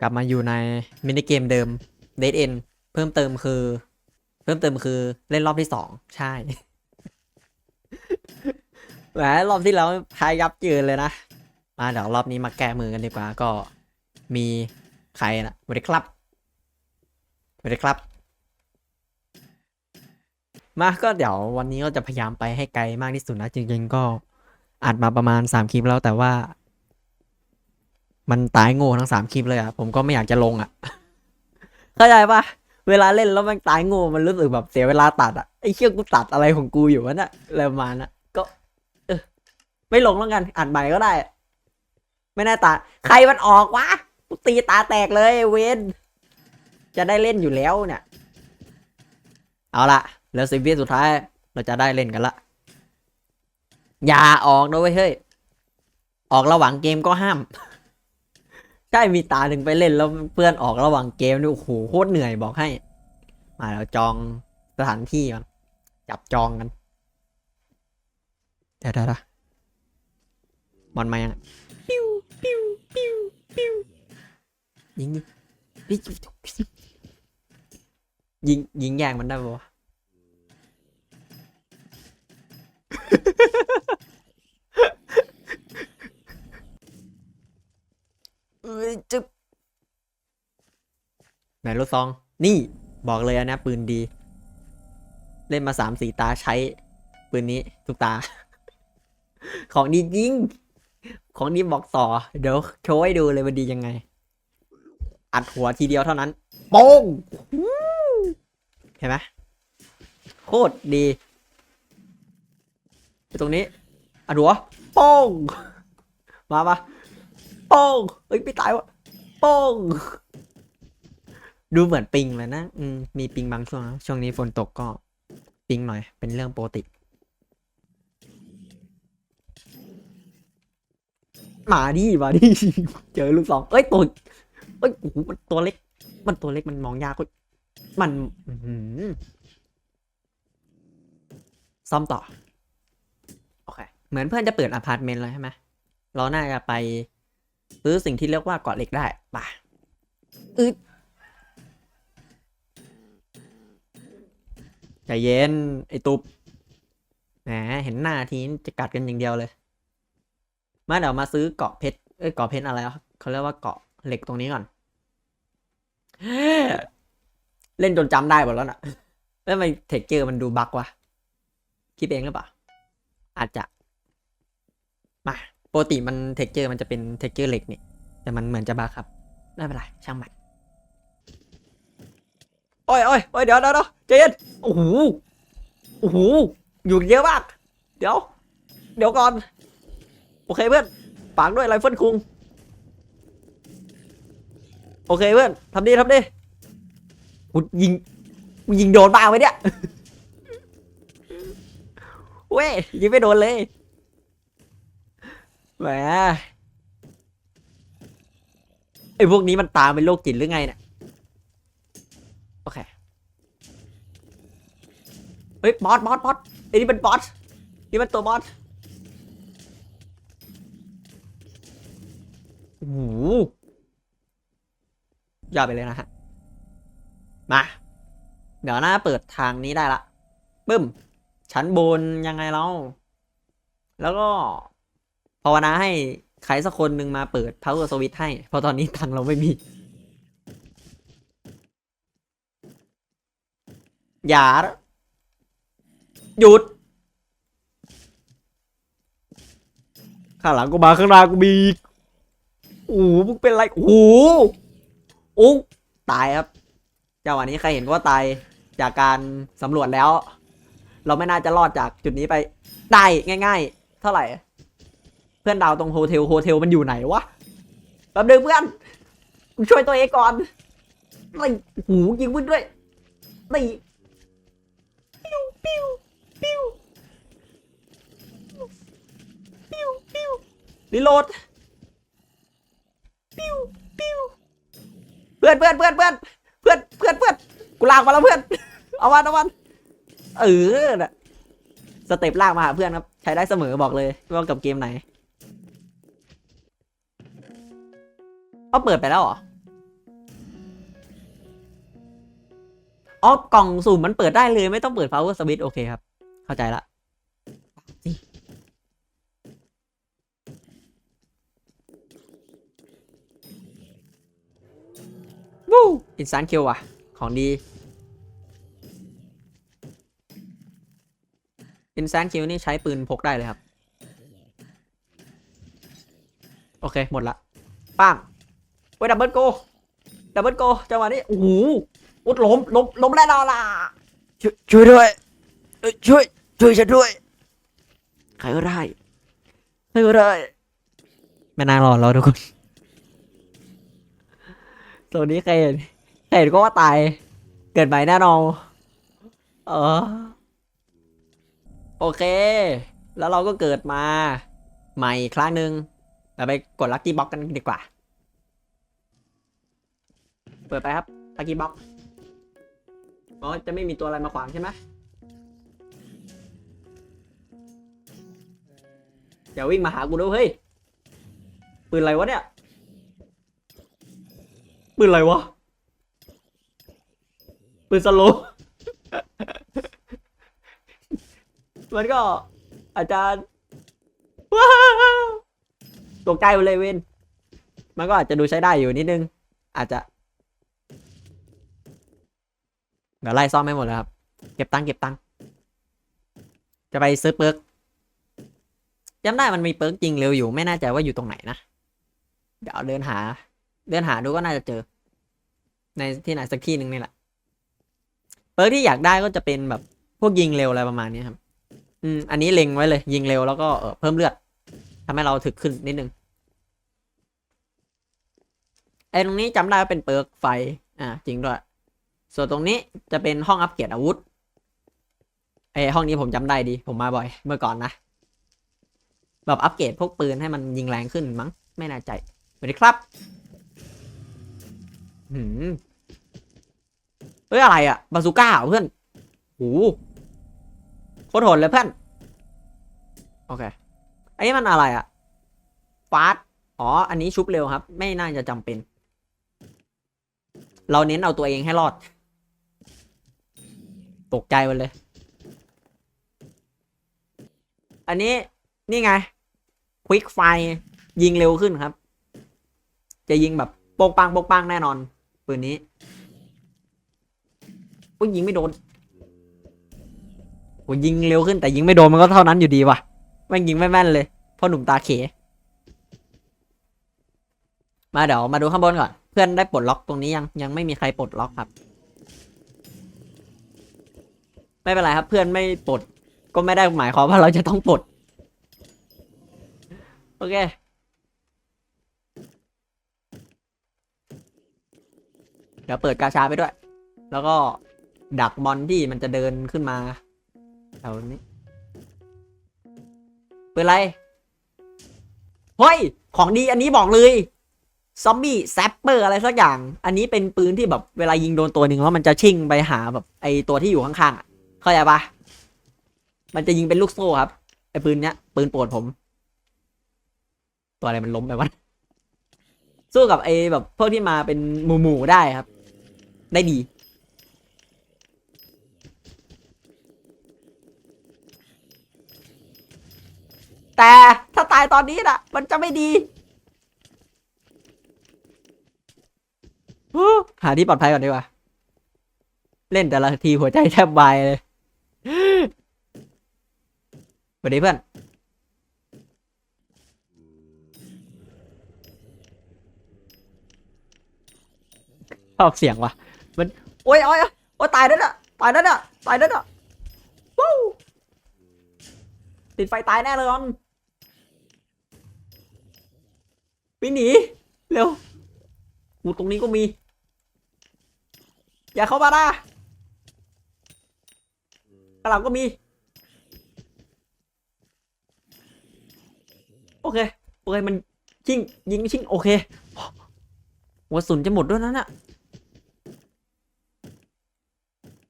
กลับมาอยู่ในมินิเกมเดิม Dead End เพิ่มเติมคือ เพิ่มเติมคือเล่นรอบที่สองใช่แหมรอบที่แล้วพายยับยินเลยนะมาเดี๋ยวรอบนี้มาแก้มือกันดีกว่าก็มีใครนะสวัสดีครับสวัสดีครับ มาก็เดี๋ยววันนี้ก็จะพยายามไปให้ไกลมากที่สุดนะจริง ๆ ก็อัดมาประมาณสามคลิปแล้วแต่ว่า มันตายโง่ทั้งสามคลิปเลยอะผมก็ไม่อยากจะลงอะเข้าใจปะเวลาเล่นแล้วมันตายโง่มันรู้สึกแบบเสียเวลาตัดอะไอ้เชี่ยกูตัดอะไรของกูอยู่วะเนี่ยอะไรประมาณนะก็ เออ ไม่ลงแล้วกันอัดใหม่ก็ได้ ไม่น่าตัดใครมันออกวะกูตีตาแตกเลยเวนจะได้เล่นอยู่แล้วเนี่ย เอาละเลือสิบวิสุดท้าย เราจะได้เล่นกันละอย่าออกนะเว้ยเฮ้ยออกระหว่างเกมก็ห้าม ใช่มีตาหนึ่งไปเล่นแล้วเพื่อนออกระหว่างเกมนี่โอ้โหโคตรเหนื่อยบอกให้ มาแล้วจองสถานที่ก่อนจับจองกันเดี๋ยวเดี๋ยวเดี๋ยวบอลมายังอะปิ้วปิ้วปิ้วปิ้วยิงยิงปิ้วปิ้วยิงยิงแยงมันได้ปะวะ เอ้ยจึ๊บไหนรถซอง นี่บอกเลยอันนะปืนดี เล่นมาสามสี่ตาใช้ ปืนนี้ทุกตา ของดีจริง ของดีบอกต่อ เดี๋ยวโชว์ให้ดูเลยมันดียังไง อัดหัวทีเดียวเท่านั้นโป้งฮู้เห็นไหมโคตรดีไปตรงนี้อัดหัวโป้งมาปะ โป้งเอ้ยไม่ตายวะโป้งดูเหมือนปิงเลยนะอืมมีปิงบางช่วงนะช่วงนี้ฝนตกก็ปิงหน่อย เป็นเรื่องปกติมาดิมาดิเจอลูกสองเอ้ยตัวเอ้ยโอ้โหมันตัวเล็ก มันตัวเล็กมันมองยากเว้ยมันอื้อหือซ่อมต่อ โอเค เหมือนเพื่อนจะเปิดอพาร์ตเมนต์เลยใช่ไหมเราน่าจะไป ซื้อสิ่งที่เรียกว่าเกาะเหล็กได้ป่ะอึดใจเย็น ไอตุบแหมเห็นหน้าทีนี้จะกัดกันอย่างเดียวเลย มาเดี๋ยวมาซื้อเกาะเพชรเอ้ยเกาะเพชรอะไรวะเขาเรียกว่าเกาะเหล็กตรงนี้ก่อน เล่นจนจำได้หมดแล้วน่ะแล้วทำไมเทคเจอร์มันดูบั๊กวะคิดเองหรือเปล่าอาจจะ มา ปกติมันเท็กเจอร์มันจะเป็นเท็กเจอร์เหล็กนี่แต่มันเหมือนจะบาครับไม่เป็นไรช่างมันโอ้ยโอ้ยโอ้ยเดี๋ยวเดี๋ยวเดี๋ยวใจเย็นโอ้โหโอ้โหอยู่เยอะมากเดี๋ยว เดี๋ยวก่อน โอเคเพื่อนฝากด้วยไรเฟิลคุงโอเคเพื่อนทำดีทำดีกูยิงกูยิงโดนบ้างไหมเนี่ยเว้ยยิงไม่โดนเลย แหมไอ้พวกนี้มันตามเป็นโรคจิตหรือไงเนี่ยโอเคเฮ้ยบอสบอสบอสไอ้นี่เป็นบอสนี่มันตัวบอสโอ้โหยอดไปเลยนะฮะมาเดี๋ยวหน้าเปิดทางนี้ได้ละปึ้มชั้นบนยังไงเราแล้วก็ ภาวนาให้ใครสักคนหนึ่งมาเปิด power switch ให้ เพราะตอนนี้ตังเราไม่มี อย่า หยุด ข้างหลังก็มาข้างหน้าก็มีกโอ้โหมึงเป็นไร โอ้โหโอ้ตายครับจังหวะนี้ใครเห็นว่าตายจากการสำรวจแล้ว เราไม่น่าจะรอดจากจุดนี้ไป ได้ง่าย ๆ เท่าไหร่ พื่อนดาวตรงโฮเทลโฮเทลมันอยู่ไหนวะแป๊บนึงเพื่อนกูช่วยตัวเองก่อนไล่หูยิงมึงด้วยไล่ปิ้วปิ้วปิ้วปิ้วปิ้วรีโหลดปิ้วปิ้วเพื่อนเพื่อนเพื่อนเพื่อนเพื่อนเพื่อนเพื่อนกูลากมาแล้วเพื่อน เอาวันเอาวันเออน่ะสเต็ปลากมาหาเพื่อนครับ ใช้ได้เสมอบอกเลยไม่ว่ากับเกมไหน เขาเปิดไปแล้วเหรอ อ๋อ กล่องสุ่มมันเปิดได้เลยไม่ต้องเปิด power switch โอเคครับ เข้าใจละวู้อินสันคิวว่ะ ของดี อินสันคิวนี่ใช้ปืนพกได้เลยครับ โอเค หมดละป้าง ไว้ดับเบิลโกดับเบิลโกจังหวะนี้โอ้โหอุดล้มล้มล้มแน่นอนล่ะช่วยช่วยด้วยเอ้ยช่วยช่วยฉันด้วยใครก็ได้ใครก็ได้ไม่น่ารอดแล้วทุกคนตัวนี้ใครเห็นใครเห็นก็ว่าตาย เกิดใหม่แน่นอนเออโอเค แล้วเราก็เกิดมา ใหม่ครั้งหนึ่งเราไปกดลัคกี้บ็อกกันดีกว่า เปิดไปครับลัคกี้บ็อกอ๋อจะไม่มีตัวอะไรมาขวางใช่ไหมอย่าวิ่งมาหากูด้วยเฮ้ย ปืนอะไรวะเนี่ย ปืนอะไรวะ ปืนสโลมันก็อาจจะว้าวตกใจไปเลยเวนมันก็อาจจะดูใช้ได้อยู่นิดนึง อาจจะ เดี๋ยวไล่ซ่อมไม่หมดแล้วครับ เก็บตังค์เก็บตังค์จะไปซื้อเปิร์กจำได้มันมีเปิร์กจริงเร็วอยู่ ไม่น่ใจว่าอยู่ตรงไหนนะ เดี๋ยวเดินหา เดินหาดูก็น่าจะเจอ ในที่ไหนสักที่หนึ่งนี่แหละ เปิร์กที่อยากได้ก็จะเป็นแบบพวกยิงเร็วอะไรประมาณนี้ครับ อืม อันนี้เล็งไว้เลย ยิงเร็วแล้วก็เออเพิ่มเลือดทำให้เราถึกขึ้นนิดนึง ไอ้ตรงนี้จำได้ว่าเป็นเปิร์กไฟ อ่า จริงด้วย ส่วนตรงนี้จะเป็นห้องอัปเกรดอาวุธไอห้องนี้ผมจำได้ดี ผมมาบ่อย เมื่อก่อนนะ แบบอัปเกรดพวกปืนให้มันยิงแรงขึ้นมั้ง ไม่น่าใจสวัสดีครับหืมเฮ้ยอะไรอะบาซูก้าเหรอเพื่อนโอ้โหโคตรโหดเลยเพื่อน โอเค อันนี้มันอะไรอะฟาสอ๋อ อันนี้ชุบเร็วครับ ไม่น่าจะจำเป็น เราเน้นเอาตัวเองให้รอด ตกใจไปเลย อันนี้นี่ไงควิกไฟยิงเร็วขึ้นครับ จะยิงแบบโปกปังโปกปังแน่นอนปืนนี้โอ้ยยิงไม่โดนโอ้ยยิงเร็วขึ้นแต่ยิงไม่โดนมันก็เท่านั้นอยู่ดีว่ะแม่งยิงไม่แม่นเลยพ่อหนุ่มตาเขมาเดี๋ยวมาดูข้างบนก่อน เพื่อนได้ปลดล็อกตรงนี้ยังยังไม่มีใครปลดล็อกครับ ไม่เป็นไรครับ เพื่อนไม่ปลด ก็ไม่ได้หมายความว่าเราจะต้องปลด โอเค เดี๋ยวเปิดกาชาไปด้วย แล้วก็ดักบอลที่มันจะเดินขึ้นมาแถวนี้เปิดอะไร เฮ้ย ของดีอันนี้บอกเลยซอมบี้แซปเปอร์อะไรสักอย่าง อันนี้เป็นปืนที่แบบเวลายิงโดนตัวหนึ่งแล้วมันจะชิ่งไปหาแบบไอตัวที่อยู่ข้างๆอะ เข้าใจปะมันจะยิงเป็นลูกโซ่ครับไอ้ปืนเนี้ยปืนโปรดผม ตัวอะไรมันล้มไปวะสู้กับไอ้แบบพวกที่มาเป็นหมู่หมู่ๆได้ครับ ได้ดี แต่ถ้าตายตอนนี้น่ะมันจะไม่ดีหาที่ปลอดภัยก่อนดีกว่า เล่นแต่ละทีหัวใจแทบวายเลย สวัสดีเพื่อน ชอบเสียงว่ะ มัน โอ้ยโอ้ยโอ้ยตายแล้วน่ะ ตายแล้วน่ะ ตายแล้วน่ะวู้ติดไฟตายแน่เลยออนวิ่งหนี เร็ว กูตรงนี้ก็มี อย่าเข้ามานะกระหลังก็มี โอเคโอเคมันชิงยิงชิงโอเคหัวสุนจะหมดด้วยนั่นน่ะ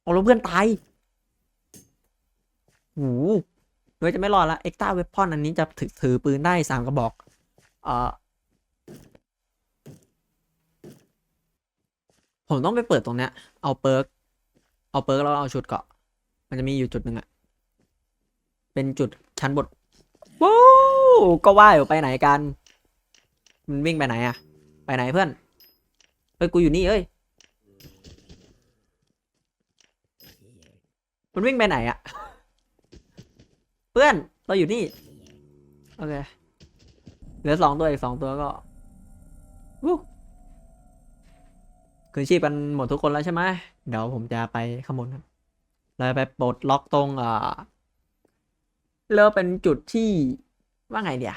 เอาแล้วเพื่อนตายหูเฮ้ยจะไม่รอดละเอ็กซ์ต้าเวพอนอันนี้จะถือถือปืนได้สามกระบอกเอ่อผมต้องไปเปิดตรงเนี้ย เอาเปิร์ก เอาเปิร์กแล้วเอาชุดเกาะ มันจะมีอยู่จุดหนึ่งอะเป็นจุดชั้นบน ว้าวก็ว่าอยู่ไปไหนกันมันวิ่งไปไหนอะไปไหนเพื่อนเฮ้ยกูอยู่นี่เอ้ยมันวิ่งไปไหนอะเพื่อนเราอยู่นี่โอเคเหลือสองตัวอีกสองตัวก็วู้คืนชีพกันหมดทุกคนแล้วใช่ไหมเดี๋ยวผมจะไปขโมยครับเราไปปลดล็อกตรงอ่า เรียกว่าเป็นจุดที่ว่าไงเดีย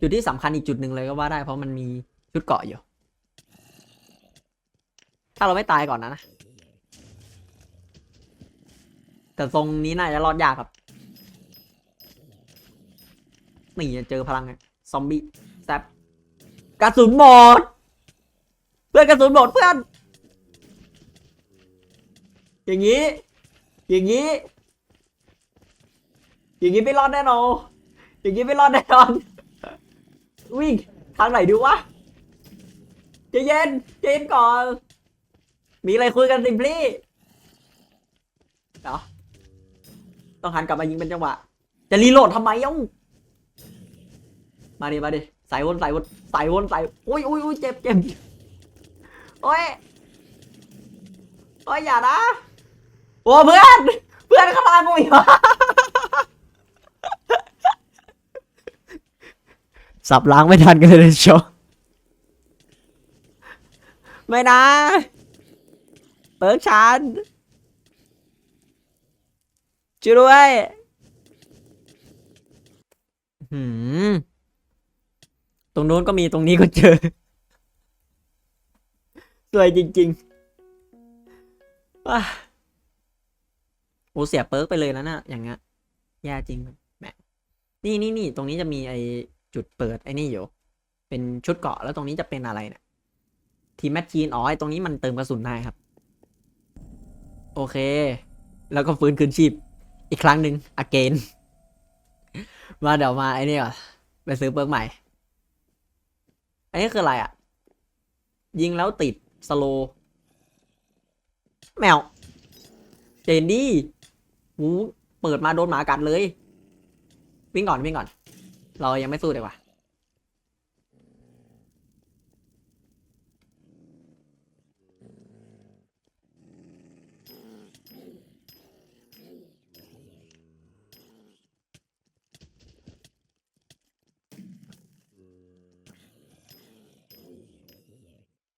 จุดที่สำคัญอีกจุดหนึ่งเลยก็ว่าได้เพราะมันมีชุดเกาะอยู่ ถ้าเราไม่ตายก่อนนะนะ แต่ทรงนี้น่าจะรอดยากครับนี่เจอพลังไงซอมบี้แซบกระสุนหมด เพื่อนกระสุนหมดเพื่อน อย่างนี้ อย่างนี้ อย่างนี้ไม่รอดแน่นอน อย่างนี้ไม่รอดแน่นอน วิ่งทางไหนดีวะใจเย็นใจเย็นก่อน มีอะไรคุยกันสิพี่เดี๋ยวต้องหันกลับมายิงเป็นจังหวะ จะรีโหลดทำไมย่องมาดิมาดิใส่วนใส่วนใส่วนใส่อุ้ยอุ้ยอุ้ยเจ็บเจ็บโอ้ยโอ้ยอย่านะ อ้เพื่อน เพื่อนข้างล่างกูอีกวะสับล้างไม่ทันกันเลยโชว์ไม่นะ เปิดชันช่วยด้วยหืมตรงโน้นก็มีตรงนี้ก็เจอ สวยจริงๆว้าโอ้เสียเปิร์กไปเลยนะน่ะอย่างเงี้ยแย่จริงแหมนี่นี่นี่ตรงนี้จะมีไอจุดเปิดไอ้นี่อยู่ เป็นชุดเกาะแล้วตรงนี้จะเป็นอะไรเนี่ยทีแมชชีนอ๋อไอตรงนี้มันเติมกระสุนได้ครับ โอเค แล้วก็ฟื้นคืนชีพ อีกครั้งหนึ่ง again มาเดี๋ยวมาไอ้นี่ก่อนไปซื้อเปิร์กใหม่ อันนี้คืออะไรอะ ยิงแล้วติดสโลแมวเจนดี้ หูเปิดมาโดนหมากัดเลย วิ่งก่อนวิ่งก่อน เรายังไม่สู้ดีกว่า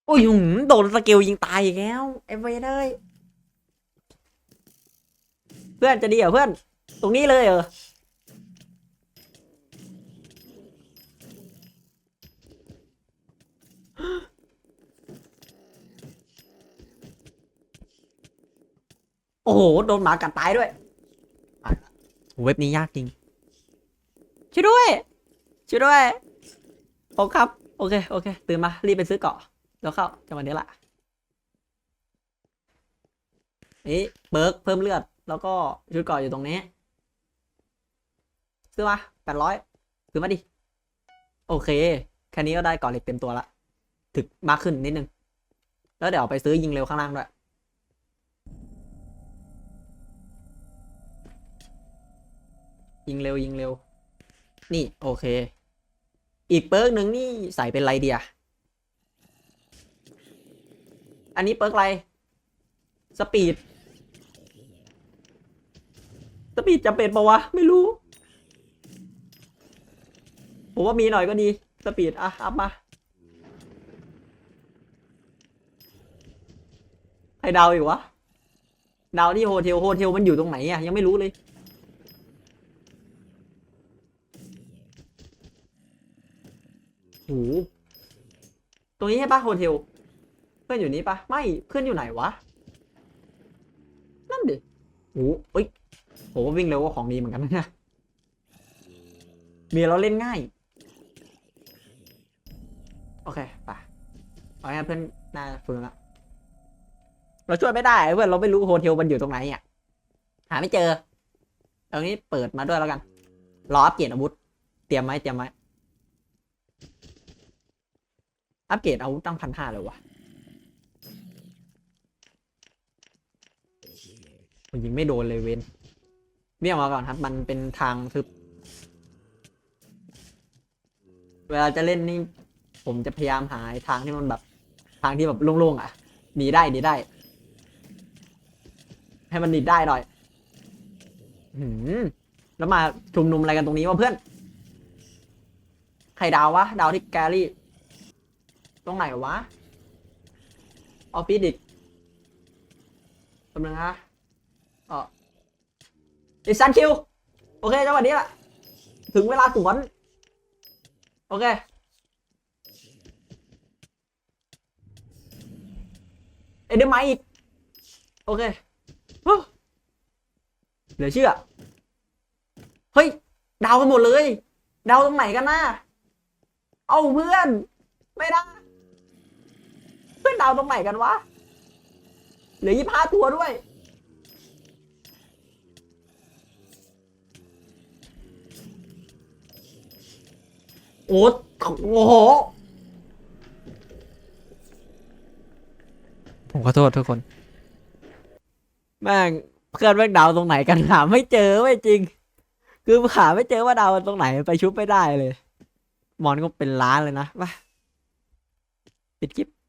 โอ้ยหืมโดนสเกลยิงตายอีกแล้วไอ้เวยเลย เพื่อนจะดีเหรอเพื่อน ตรงนี้เลยเหรอโอ้โห โดนหมากัดตายด้วยอะเว็บนี้ยากจริง ช่วยด้วย ช่วยด้วยโอครับ โอเค โอเค ตื่นมา รีบไปซื้อเกาะแล้วเข้าจังหวะนี้ละนี่เบิร์กเพิ่มเลือด แล้วก็ชุดเกราะอยู่ตรงนี้ ซื้อมาแปดร้อยซื้อมาดิ โอเค แค่นี้ก็ได้เกราะเหล็กเต็มตัวละ ถึกมากขึ้นนิดนึง แล้วเดี๋ยวไปซื้อยิงเร็วข้างล่างด้วย ยิงเร็วยิงเร็ว นี่โอเค อีกเปิร์กหนึ่งนี่ใส่เป็นไรเดีย อันนี้เปิร์กอะไร สปีด สปีดจำเป็นปะวะ ไม่รู้ ผมว่ามีหน่อยก็ดี สปีด อะ อัพมา ให้ดาวอีกวะ ดาวที่โฮเทล โฮเทลมันอยู่ตรงไหนอะ ยังไม่รู้เลยโหตรงนี้ใช่ปะโฮเทล เพื่อนอยู่นี่ปะไม่ เพื่อนอยู่ไหนวะ นั่นดิโอ้เผมว่าวิ่งเร็วก็ของดีเหมือนกันนะเมียเราเล่นง่าย โอเคป่ะเอาให้เพื่อนน่าฟื้นละเราช่วยไม่ได้เพื่อนเราไม่รู้โฮเทลมันอยู่ตรงไหนเนี่ยหาไม่เจอเอางี้เปิดมาด้วยแล้วกันรออัปเกรดอาวุธ เตรียมไหมเตรียมไหมอัปเกรดอาวุธตั้งพันห้าเลยวะมันยิงไม่โดนเลยเว้น เบี่ยงมาก่อนครับ มันเป็นทางทึบ เวลาจะเล่นนี่ ผมจะพยายามหาทางที่มันแบบ ทางที่แบบโล่งๆอะหนีได้หนีได้ ให้มันหนีได้หน่อยหืมแล้วมาชุมนุมอะไรกันตรงนี้วะเพื่อน ใครดาววะ ดาวที่แกรี่ ตรงไหนวะ ออฟฟิศอีกกำลังนะอ๋อ ดิซันคิว โอเคจังหวะนี้แหละ ถึงเวลาสวน โอเค เอเดอร์ไมค์อีก โอเคเหลือเชื่อ เฮ้ย ดาวกันหมดเลย ดาวตรงไหนกันนะเอาเพื่อน ไม่ได้ เพื่อนดาวตรงไหนกันวะ เหลือยี่ห้าตัวด้วย โอ้โอ้โหผมขอโทษทุกคน แม่งเพื่อนแม่งดาวตรงไหนกันหาไม่เจอไม่จริง คือหาไม่เจอว่าดาวตรงไหนไปชุบไม่ได้เลย มอนก็เป็นล้านเลยนะว่าปิดคลิป